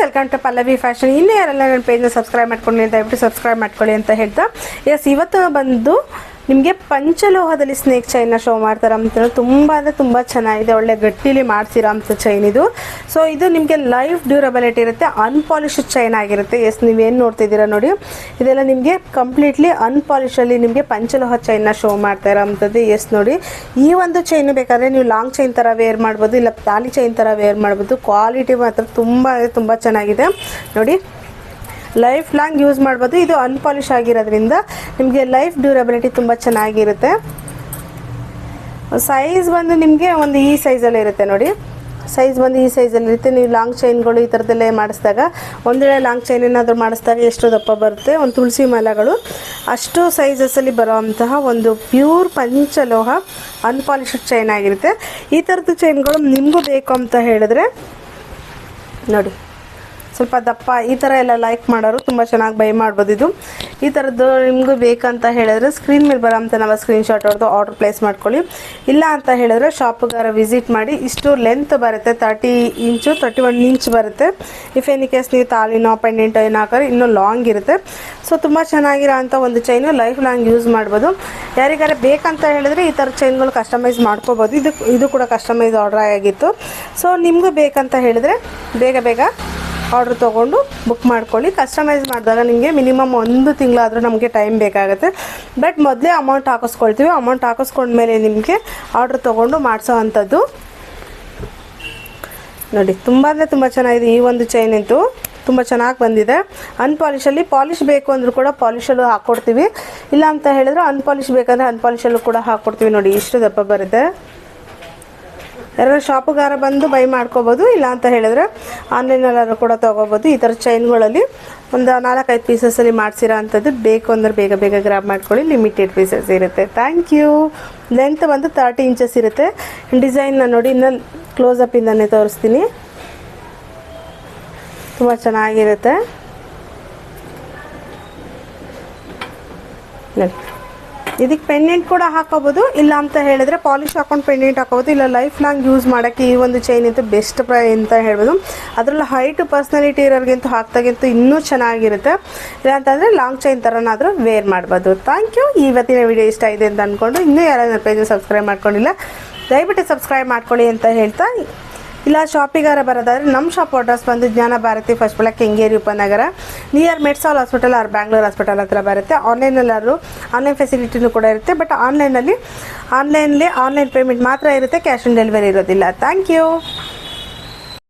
Welcome to Pallavi fashion ಇನ್ನೇ ಯಾರೆಲ್ಲ ನನ್ನ ಪೇಜ್ನ ಸಬ್ಸ್ಕ್ರೈಬ್ ಮಾಡ್ಕೊಳ್ಳಿ ದಯವಿಟ್ಟು ಸಬ್ಸ್ಕ್ರೈಬ್ ಮಾಡ್ಕೊಳ್ಳಿ ಅಂತ ಹೇಳ್ತಾ. ಎಸ್ ಇವತ್ತು ಬಂದು ನಿಮಗೆ ಪಂಚಲೋಹದಲ್ಲಿ ಸ್ನೇಕ್ ಚೈನ್ನ ಶೋ ಮಾಡ್ತಾರೆ ಅಂತ ತುಂಬ ಅಂದರೆ ತುಂಬ ಚೆನ್ನಾಗಿದೆ. ಒಳ್ಳೆ ಗಟ್ಟಿಲಿ ಮಾಡ್ತೀರಾ ಅಂತ ಚೈನ್ ಇದು. ಸೊ ಇದು ನಿಮಗೆ ಲೈಫ್ ಡ್ಯೂರಬಿಲಿಟಿ ಇರುತ್ತೆ ಅನ್ಪಾಲಿಶ್ಡ್ ಚೈನ್ ಆಗಿರುತ್ತೆ. ಎಸ್ ನೀವೇನು ನೋಡ್ತಿದ್ದೀರಾ ನೋಡಿ. ಇದೆಲ್ಲ ನಿಮಗೆ ಕಂಪ್ಲೀಟ್ಲಿ ಅನ್ಪಾಲಿಶಲ್ಲಿ ನಿಮಗೆ ಪಂಚಲೋಹ ಚೈನ್ನ ಶೋ ಮಾಡ್ತಾ ಇರೋ ಅಂಥದ್ದು. ಎಸ್ ನೋಡಿ. ಈ ಒಂದು ಚೈನ್ ಬೇಕಾದರೆ ನೀವು ಲಾಂಗ್ ಚೈನ್ ಥರ ವೇರ್ ಮಾಡ್ಬೋದು, ಇಲ್ಲ ತಾಲಿ ಚೈನ್ ಥರ ವೇರ್ ಮಾಡ್ಬೋದು. ಕ್ವಾಲಿಟಿ ಮಾತ್ರ ತುಂಬ ತುಂಬ ಚೆನ್ನಾಗಿದೆ. ನೋಡಿ. ಲೈಫ್ ಲಾಂಗ್ ಯೂಸ್ ಮಾಡ್ಬೋದು. ಇದು ಅನ್ಪಾಲಿಶ್ ಆಗಿರೋದ್ರಿಂದ ನಿಮಗೆ ಲೈಫ್ ಡ್ಯೂರಬಿಲಿಟಿ ತುಂಬ ಚೆನ್ನಾಗಿರುತ್ತೆ. ಸೈಜ್ ಬಂದು ನಿಮಗೆ ಒಂದು ಈ ಸೈಜಲ್ಲಿ ಇರುತ್ತೆ ನೋಡಿ. ಸೈಜ್ ಬಂದು ಈ ಸೈಜಲ್ಲಿ ಇರುತ್ತೆ. ನೀವು ಲಾಂಗ್ ಚೈನ್ಗಳು ಈ ಥರದಲ್ಲೇ ಮಾಡಿಸಿದಾಗ, ಒಂದೇ ಲಾಂಗ್ ಚೈನ್ ಏನಾದರೂ ಮಾಡಿಸಿದಾಗ ಎಷ್ಟು ದಪ್ಪ ಬರುತ್ತೆ, ಒಂದು ತುಳಸಿ ಮಾಲೆಗಳು, ಅಷ್ಟು ಸೈಜಸ್ಸಲ್ಲಿ ಬರೋವಂತಹ ಒಂದು ಪ್ಯೂರ್ ಪಂಚಲೋಹ ಅನ್ಪಾಲಿಶ್ಡ್ ಚೈನ್ ಆಗಿರುತ್ತೆ. ಈ ಥರದ್ದು ಚೈನ್ಗಳು ನಿಮಗೂ ಬೇಕು ಅಂತ ಹೇಳಿದ್ರೆ, ನೋಡಿ. ಸ್ವಲ್ಪ ದಪ್ಪ ಈ ಥರ ಎಲ್ಲ ಲೈಕ್ ಮಾಡೋರು ತುಂಬ ಚೆನ್ನಾಗಿ ಬೈ ಮಾಡ್ಬೋದು ಇದು. ಈ ಥರದ್ದು ನಿಮಗೂ ಬೇಕಂತ ಹೇಳಿದ್ರೆ ಸ್ಕ್ರೀನ್ ಮೇಲೆ ಬರೋಂಥ ನಾವು ಸ್ಕ್ರೀನ್ಶಾಟ್ ಹೊಡೆದು ಆರ್ಡರ್ ಪ್ಲೇಸ್ ಮಾಡ್ಕೊಳ್ಳಿ. ಇಲ್ಲ ಅಂತ ಹೇಳಿದ್ರೆ ಶಾಪ್ಗಾರ ವಿಸಿಟ್ ಮಾಡಿ ಇಷ್ಟು ಲೆಂತ್ ಬರುತ್ತೆ thirty inch thirty one inch ಬರುತ್ತೆ. ಇಫ್ ಎನಿ ಕೇಸ್ ನೀವು ತಾಲಿನೋ ಪೆಂಡೆಂಟ್ ಏನು ಹಾಕೋರು, ಇನ್ನೂ ಲಾಂಗ್ ಇರುತ್ತೆ. ಸೊ ತುಂಬ ಚೆನ್ನಾಗಿರೋ ಒಂದು ಚೈನು ಲೈಫ್ ಲಾಂಗ್ ಯೂಸ್ ಮಾಡ್ಬೋದು. ಯಾರಿಗಾರ ಬೇಕಂತ ಹೇಳಿದ್ರೆ ಈ ಥರ ಚೈನ್ಗಳು ಕಸ್ಟಮೈಸ್ ಮಾಡ್ಕೋಬೋದು. ಇದು ಇದು ಕೂಡ ಕಸ್ಟಮೈಸ್ ಆರ್ಡರ್ ಆಗಿತ್ತು. ಸೊ ನಿಮಗೂ ಬೇಕಂತ ಹೇಳಿದ್ರೆ ಬೇಗ ಬೇಗ ಆರ್ಡ್ರ್ ತೊಗೊಂಡು ಬುಕ್ ಮಾಡ್ಕೊಳ್ಳಿ. ಕಸ್ಟಮೈಸ್ ಮಾಡಿದಾಗ ನಿಮಗೆ ಮಿನಿಮಮ್ ಒಂದು ತಿಂಗಳಾದರೂ ನಮಗೆ ಟೈಮ್ ಬೇಕಾಗುತ್ತೆ. ಬಟ್ ಮೊದಲೇ ಅಮೌಂಟ್ ಹಾಕಿಸ್ಕೊಳ್ತೀವಿ. ಅಮೌಂಟ್ ಹಾಕಿಸ್ಕೊಂಡ್ಮೇಲೆ ನಿಮಗೆ ಆರ್ಡ್ರ್ ತೊಗೊಂಡು ಮಾಡಿಸೋ ಅಂಥದ್ದು. ನೋಡಿ, ತುಂಬ ಅಂದರೆ ತುಂಬ ಚೆನ್ನಾಗಿದೆ ಈ ಒಂದು ಚೈನ್ ಅಂತೂ ತುಂಬ ಚೆನ್ನಾಗಿ ಬಂದಿದೆ. ಅನ್ಪಾಲಿಶಲ್ಲಿ ಪಾಲಿಷ್ ಬೇಕು ಅಂದರೂ ಕೂಡ ಪಾಲಿಷಲ್ಲೂ ಹಾಕ್ಕೊಡ್ತೀವಿ ಇಲ್ಲ ಅಂತ ಹೇಳಿದ್ರೆ ಅನ್ಪಾಲಿಷ್ ಬೇಕಂದರೆ ಅನ್ಪಾಲಿಶಲ್ಲೂ ಕೂಡ ಹಾಕ್ಕೊಡ್ತೀವಿ ನೋಡಿ, ಇಷ್ಟು ದಪ್ಪ ಬರುತ್ತೆ. ಯಾರು ಶಾಪುಗಾರ ಬಂದು ಬೈ ಮಾಡ್ಕೋಬೋದು, ಇಲ್ಲ ಅಂತ ಹೇಳಿದ್ರೆ ಆನ್ಲೈನಲ್ಲಾದ್ರೂ ಕೂಡ ತೊಗೋಬೋದು. ಈ ಥರ ಚೈನ್ಗಳಲ್ಲಿ ಒಂದು ನಾಲ್ಕೈದು ಪೀಸಸಲ್ಲಿ ಮಾಡ್ಸಿರೋ ಅಂಥದ್ದು ಬೇಕು ಅಂದ್ರೆ ಬೇಗ ಬೇಗ ಗ್ರಾಬ್ ಮಾಡ್ಕೊಳ್ಳಿ. ಲಿಮಿಟೆಡ್ ಪೀಸಸ್ ಇರುತ್ತೆ. ಥ್ಯಾಂಕ್ ಯು ಲೆಂತ್ ಬಂದು ತರ್ಟಿ ಇಂಚಸ್ ಇರುತ್ತೆ. ಡಿಸೈನ್ನ ನೋಡಿ ಇನ್ನು ಕ್ಲೋಸಪ್ಪಿಂದನೇ ತೋರಿಸ್ತೀನಿ. ತುಂಬ ಚೆನ್ನಾಗಿರುತ್ತೆ. ನೋಡಿ. ಇದಕ್ಕೆ ಪೆಂಡೆಂಟ್ ಕೂಡ ಹಾಕೋಬಹುದು ಇಲ್ಲ ಅಂತ ಹೇಳಿದ್ರೆ ಪಾಲಿಶ್ ಹಾಕೊಂಡು ಪೆಂಡೆಂಟ್ ಹಾಕೋಬಹುದು ಇಲ್ಲ ಲೈಫ್ ಲಾಂಗ್ ಯೂಸ್ ಮಾಡೋಕ್ಕೆ ಈ ಒಂದು ಚೈನ್ ಅಂತೂ ಬೆಸ್ಟ್ ಅಂತ ಹೇಳ್ಬೋದು. ಅದರಲ್ಲಿ ಹೈಟ್ ಪರ್ಸ್ನಾಲಿಟಿ ಇರೋರಿಗಿಂತ ಹಾಕ್ದಾಗಂತೂ ಇನ್ನೂ ಚೆನ್ನಾಗಿರುತ್ತೆ. ಇಲ್ಲ ಅಂತಂದರೆ ಲಾಂಗ್ ಚೈನ್ ಥರನಾದರೂ ವೇರ್ ಮಾಡ್ಬೋದು. ಥ್ಯಾಂಕ್ ಯು ಇವತ್ತಿನ ವಿಡಿಯೋ ಇಷ್ಟ ಇದೆ ಅಂತ ಅಂದ್ಕೊಂಡು ಇನ್ನೂ ಯಾರಾದ್ರೂ ಪೇಜ್ ಸಬ್ಸ್ಕ್ರೈಬ್ ಮಾಡ್ಕೊಂಡಿಲ್ಲ, ದಯವಿಟ್ಟು ಸಬ್ಸ್ಕ್ರೈಬ್ ಮಾಡ್ಕೊಳ್ಳಿ ಅಂತ ಹೇಳ್ತಾ ಇಲ್ಲ, ಶಾಪಿಗಾರ ಬರೋದಾದ್ರೆ ನಮ್ಮ ಶಾಪ್ ಅಡ್ರೆಸ್ ಬಂದು ಜ್ಞಾನ ಭಾರತಿ ಫಸ್ಟ್ ಬೆಳಕ್ ಕೆಂಗೇರಿ ಉಪನಗರ. Near Medsol hospital or Bangalore hospital ಹತ್ರ ಬರುತ್ತೆ. ಆನ್ಲೈನಲ್ಲಾದ್ರು ಆನ್ಲೈನ್ ಫೆಸಿಲಿಟಿನೂ ಕೂಡ ಇರುತ್ತೆ. ಬಟ್ ಆನ್ಲೈನಲ್ಲಿ ಆನ್ಲೈನಲ್ಲಿ ಆನ್ಲೈನ್ ಪೇಮೆಂಟ್ ಮಾತ್ರ ಇರುತ್ತೆ ಕ್ಯಾಶ್ ಆನ್ ಡೆಲಿವರಿ ಇರೋದಿಲ್ಲ. Thank you